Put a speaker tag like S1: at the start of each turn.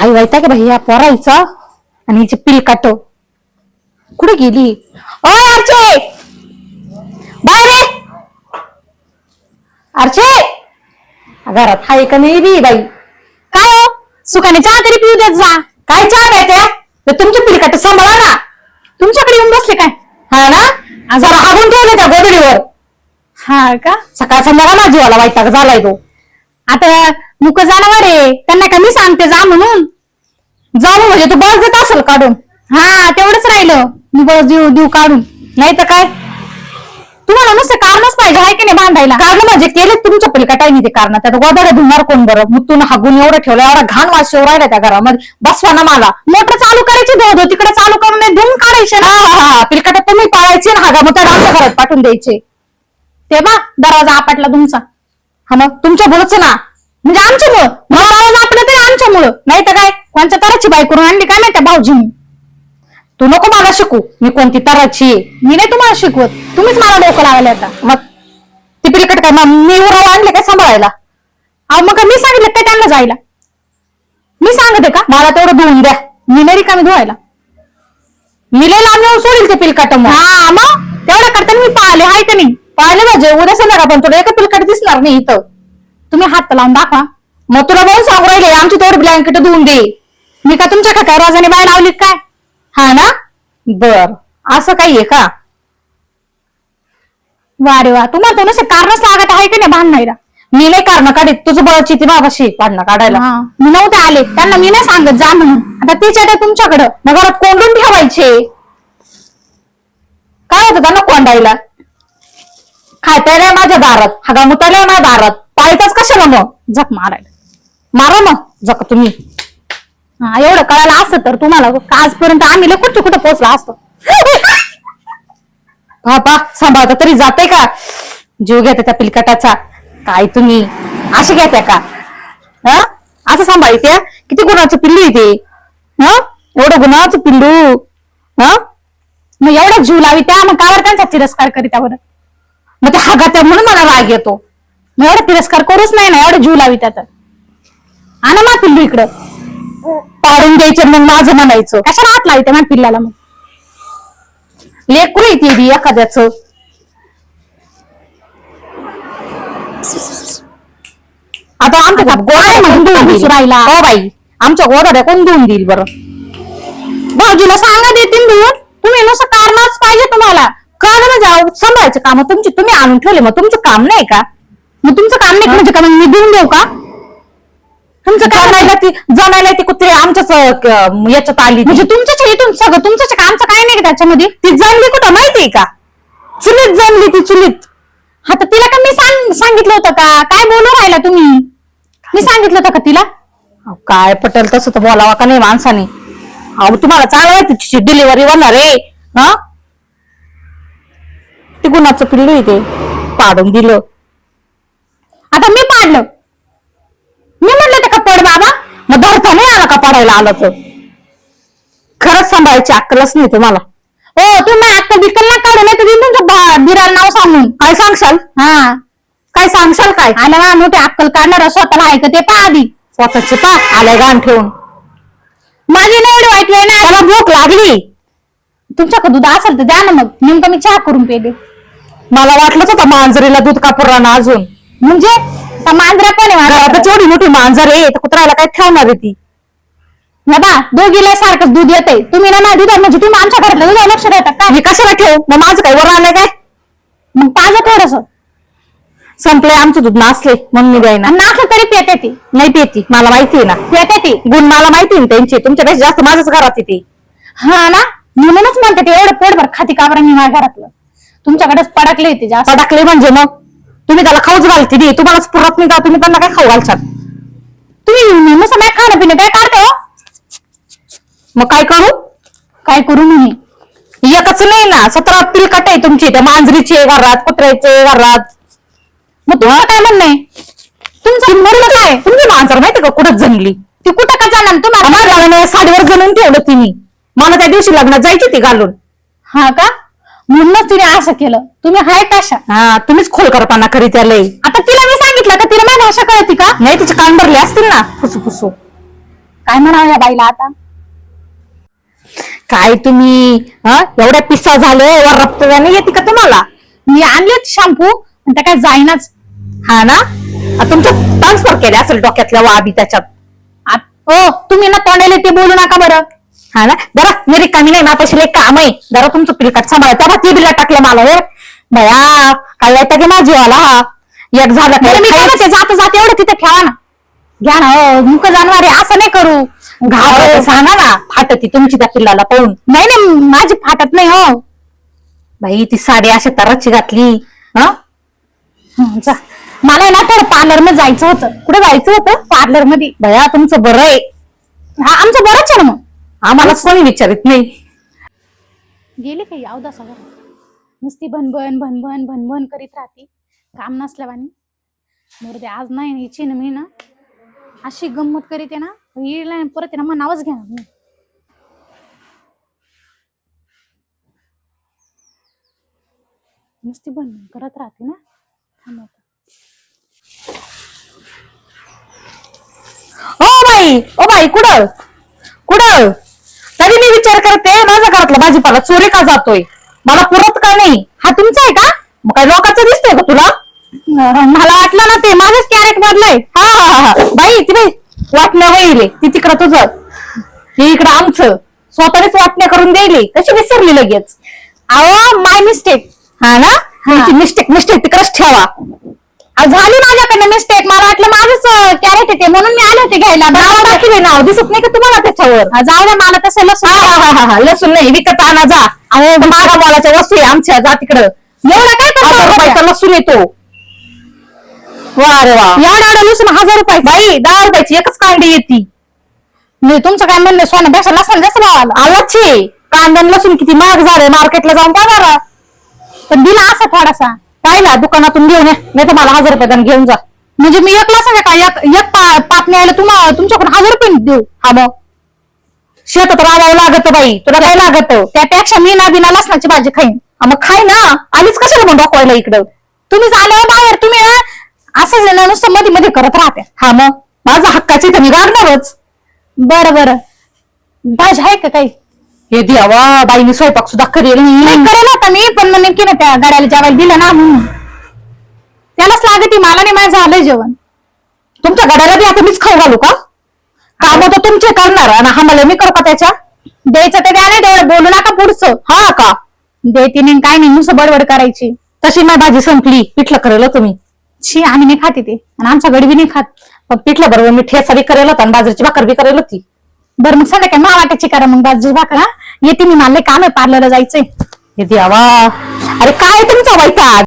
S1: काय वाईट का भाई या पोरायचा आणि हिचे पिल काट कुठे गेली? ओ अर्चे! बाहेर. अर्चे! घरात हाय का नाही बी बाई? काय हो? सुखाने चहा तरी पिऊ देत जा. काय चहा नाही त्या तर तुमचे पिलकाट सांभाळा ना. तुमच्याकडे येऊन बसले काय? हा ना? जरा हागून ठेवले त्या गोदडीवर हा का? सकाळ संध्याकाळ माझी वाला वाईटाक झालाय तो. आता मुक जनावर आहे. त्यांना का मी सांगते जा म्हणून? जाऊ म्हणजे तू बस देत असेल काढून. हा तेवढंच राहिलं. मी बस देऊ देऊ काढून. नाही तर काय? तुम्हाला नुसतं कारणच पाहिजे आहे की नाही बांधायला कारण म्हणजे केले तुमच्या पलीकडे ते कारण? त्यात गोदाडा धुणार कोण बरं? मुतून हागून एवढं ठेवलं एवढा घाण वास येऊ राहिला त्या घरामध्ये. बसवा ना मला. मोटर चालू करायची धो तिकडे चालू करून नाही धुवून काढायचे हा हा हा. पिलकाटा तुम्ही पाळायचे ना हागा मग त्या आमच्या घरात पाठवून द्यायचे. ते बा दरवाजा आपटला तुमचा. हा मग? तुमच्या मुळच ना? म्हणजे आमच्यामुळं मग दरवाजा आपला तरी आमच्यामुळं नाही तर काय? कोणत्या तराची बाई करून आणली काय माहिती भाऊजींनी? तू नको मला शिकू. मी कोणती तराची आहे. मी नाही तुम्हाला शिकवत. तुम्हीच मला डोकं लावायला आता मग ती पिलीकडे काय? मग मी उराव आणले काय सांभाळायला? अहो मग काय मी सांगितलं काय त्यांना जायला? मी सांगते का? मला तेवढं धुवून द्या. मी नाही रिकामी धुवायला. मी लय लांब येऊन सोडील ते पिलकाट मग. हा मग? तेवढं करताना मी पाहिले हाय का नाही? पाहिले म्हणजे उद्या संध्याकाळ पण तुला एका पिलकाट दिसणार नाही इथं. तुम्ही हात लावून दाखवा. मग तुला बोल सांगू राहिले? आमची तेवढी ब्लँकेट धुवून दे. मी का तुमच्या का काय रोजाने बाय लावली काय? हा ना? बर. असं काही आहे का? वा रे वा. तुम्हाला तर नुसतं कारणच लागत आहे की नाही भांडणायला? मी नाही कारण काढीत. तुझं बळची ती बाबाशी भांडणं काढायला. मी नव्हते आले. त्यांना मी नाही सांगत जा म्हणून. आता तिच्या त्या तुमच्याकडं. मग घरात कोंडून ठेवायचे. काय होतं त्यांना कोंडायला? नाही माझ्या दारात. हागा मुतायला माझ्या दारात. पाळीतच कशाला मग? झक मारायला. मारा मग जका तुम्ही. हा एवढं कळायला असत तर तुम्हाला आजपर्यंत आम्ही लय कुठं कुठं पोहोचला असतो? बाबा सांभाळता तरी जाते का? जीव घेते त्या पिलकटाचा. काय तुम्ही? असे घेत्या का? हा? असं सांभाळत्या किती गुणाचं पिल्लू आहे ते? हा? एवढं गुणाचं पिल्लू. हा? मग एवढा जीव लावी त्या मग कावर त्यांचा तिरस्कार करीत बरं. मग ते हागात्या म्हणून मला राग येतो. मग एवढा तिरस्कार करूच नाही ना एवढा जीव लावी त्यात आणा मा पिल्लू इकडं. पाडून द्यायचं मग माझं म्हणायचं. कशाला हात लावते माझ्या पिल्लाला मग? लेकरू येते बी एखाद्याच. आता आमच्या गोड्या म्हणून धुवून राहिला. हो बाई आमच्या गोड्या कोण देऊन देईल बरं? भाऊजीला सांगा देतील देऊन. तुम्ही नुसतं कारणच पाहिजे तुम्हाला. कारण ना जाऊ सांभाळायचे काम. तुमची तुम्ही आणून ठेवले मग तुमचं काम नाही का? मग तुमचं काम नाही म्हणजे का मग मी देऊन देऊ का? तुमचं जमायला ती? जमायला ती कुत्रे आमच्याच अं, क- याच्यात आली म्हणजे तुमच्याच इथून सगळं? तुमच्याच का आमचं काय नाही का त्याच्यामध्ये? ती जमली कुठं माहितीये का? चुलीत जमली ती चुलीत. हा तर तिला का मी सांग- सांगितलं होतं का? काय बोलू राहिला तुम्ही? मी सांगितलं होतं का तिला? अहो, काय पटेल तसं तर बोलावा का नाही माणसाने? अहो तुम्हाला चांगलं आहे तिची डिलिव्हरी होणार आहे हा? ते गुणाचं पिल्लू आहे ते. पाडून दिलं. आता मी पाडलं. मी म्हणलं ते का पड बाबा मग धरता नाही आला का पडायला आलं तर? खरंच सांभाळायची अक्कलच नाही तुम्हाला. ओ तुम्ही अक्कल बिक्कल ना काढू नाही तर तुमच्या बिराला नाव सांगून. काय सांगशाल? हा. काय सांगशाल काय? आलं ना मोठे अक्कल काढणार स्वतःला आहे का ते पा आधी. स्वतःचे पा आलाय गाण ठेवून. माझी नाही एवढी वाईट वेळ नाही. त्याला भूक लागली. तुमच्याकडे दूध असेल तर द्या ना मग. नेमकं मी चहा करून पेले मला वाटलंच होतं मांजरीला दूध कापूर ना अजून. म्हणजे? त्या मांजरा पण आहे घरात एवढी मोठी मांजर आहे तर कुत्र्याला काय ठेवणार आहे ती? बा दोघीला सारखंच दूध येते तुम्ही ना माझ्या दुधात म्हणजे तुम्ही आमच्या घरातलं दुधावर लक्ष देतात का? हे कशाला ठेव? मग माझं काय वर आलंय काय? मग पाजा थोडस. संपलंय आमचं दूध नासले म्हणून मी द्यायना. नासलं तरी पेते ती. नाही पेती मला माहिती आहे ना. पेते ती. गुण मला माहिती आहे ना त्यांची तुमच्यापेक्षा जास्त माझ्याच घरात येते हा ना? म्हणूनच म्हणते ते एवढं पोटभर खाती का बरं मी माझ्या घरातलं. तुमच्याकडेच पडकले येते जास्त. पडकले म्हणजे मग? तुम्ही त्याला खाऊच घालते ती. तुम्हालाच पुरत नाही का? तुम्ही त्यांना काय खाऊ घालशाल तुम्ही मग नाही खाणं पिणं काय काढतो मग काय करू? काय करू म्हणे एकच नाही ना सतरा पिलकट आहे तुमची. त्या मांजरीची आहे घरात कुत्र्याची आहे घरात. मग तुम्हाला काय म्हणणं आहे? तुमचं म्हणणं काय? तुमची मांजर माहिती का कुठं जमली? ती कुठं का जाणार? तुम्हाला साडीवर जणून ठेवलं तिने. मला त्या दिवशी लग्नात जायची ती घालून. हा का? म्हणूनच तिने असं केलं. तुम्ही हाय कशा हा तुम्हीच खोल करताना करीत त्याला आता तिला मी सांगितलं का तिला माझी भाषा कळती का? नाही तिचे कान भरले असतील ना. फुसू फुसू. काय म्हणावं या बाईला आता? काय तुम्ही हं? एवढ्या पिसा झाले वर रक्तदाने येते का तुम्हाला? मी आणली होती शॅम्पू पण त्या काय जाईनाच. हा ना? आ, तुमचं ट्रान्सफर केले असेल डोक्यातल्या वाबी त्याच्यात. आ- हो तुम्ही ना तोंडाले ते बोलू नका बरं. हा ना? जरा मी रिकामी नाही माझ्याशी लई काम आहे. जरा तुमचं पिलकट सांभाळा. तेव्हा ते बिला टाकलं मला हे. बया काय येतं की माझी वाला हा एक झालं तर मी काय जात जात एवढं तिथे ठेवा ना. घ्या ना हो मुक जाणवारे असं नाही करू. घाबर सांगा ना फाटती तुमची त्या पिल्लाला पाहून. नाही नाही माझी फाटत नाही हो. बाई ती साडी अशा तराची घातली हं? हं, जा. मला आहे ना थोडं पार्लरमध्ये जायचं होतं. कुठे जायचं होतं? पार्लरमध्ये भया तुमचं बरं आहे. हा आमचं बरंच आहे ना मग. आम्हाला कोणी विचारित नाही.
S2: गेले काही अवदा सगळं नुसती भनभन भनभन भनभन करीत राहते. काम नसल्यावानी मोरदे आज नाही हिची ना मी ना. अशी गंमत करीत आहे ना येईल आणि परत आहे ना मग नावच घेणार नाही. नुसती भनभन करत राहते ना. थांब आता.
S1: ओ बाई ओ बाई कुठं? कुठं? मी विचार करते माझ्या घरातला भाजीपाला चोरी का जातोय? मला पुरत का नाही? हा तुमचा आहे का? मग काय लोकांचं दिसतोय का तुला? मला वाटलं ना ते माझंच कॅरेट मधलंय. हा हा हा हा. बाई ती बाई वाटण्या होईल ती तिकडं तुझं. हे इकडं आमचं. स्वतःच वाटण्या करून द्यायली. कशी विसरली लगेच. अहो माय मिस्टेक हा ना? मिस्टेक मिस्टेक तिकडच ठेवा. झाली माझ्याकडनं मिस्टेक मला वाटलं माझंच कॅरेट येते म्हणून मी आले होते घ्यायला. नाव दाखले नाव दिसत नाही का तुम्हाला त्याच्यावर
S2: हा, जाऊ द्या मला तसं लसूण
S1: हा हा हा, हा हा. लसूण नाही विकत आणा जा. अहो मागा मोलाच्या वस्तू आहे आमच्या जा तिकडं. एवढं काय हजार रुपयाचा लसूण येतो वा रे वा.
S2: एवढा एवढा लसूण हजार रुपये
S1: बाई दहा रुपयाची एकच कांडी येते
S2: मी तुमचं काय म्हणलं सोन्यापेक्षा लसूण जास्त
S1: आलाच आहे कांदा आणि लसूण किती महाग झाले मार्केटला जाऊन काय बरं
S2: पण दिला असा थोडासा.
S1: पाहिला दुकानातून घेऊन या नाही तर मला हजार रुपये घेऊन जा.
S2: म्हणजे मी एकला सांगा का एक एक पा- पात न्यायला तुम्हाला तुमच्याकडून हजार रुपये देऊ.
S1: हा मग. शेतात राबावं लागत बाई. तुला काय लागत?
S2: त्यापेक्षा मी ना बिना लसणाची भाजी खाईन.
S1: मग खाई ना. आलीच कशाला मग डोकवायला इकडं?
S2: तुम्ही झाले बाहेर तुम्ही ना असंच आहे ना नुसतं मध्ये मध्ये करत राहते.
S1: हा मग. माझा हक्काची तर मी गाडणारच
S2: बरं बरं. भाजी आहे का काही?
S1: हे द्यावा बाईने स्वयंपाक सुद्धा करेल
S2: नाही. करेल आता मी पण मग नेमकी ना त्या गाड्याला जेवायला दिलं ना म्हणून. त्यालाच लागते मला नाही माझं झालंय जेवण.
S1: तुमच्या गाड्याला बी आता मीच खाऊ घालू का? काम तर तुमचे करणार आणि आम्हाला मी करू का त्याच्या?
S2: द्यायचं ते द्या नाही बोलू नका पुढचं.
S1: हा का?
S2: देते नाही काय नाही नुसतं बडबड करायची.
S1: तशी माझी भाजी संपली पिठलं करेल हो तुम्ही.
S2: छी आम्ही नाही खाते ते आणि आमच्या गडबी नाही खात.
S1: पण पिठलं बरोबर मी ठेसा बी करेल होता आणि बाजरीची भाकर बी करेल होती.
S2: बरं मग संध्याकाळी मला वाटायची करा मग बाजू भाकर हा? येते मी मानले काम आहे पार्लरला जायचंय.
S1: येते आवा. अरे काय तुमचा वैताग?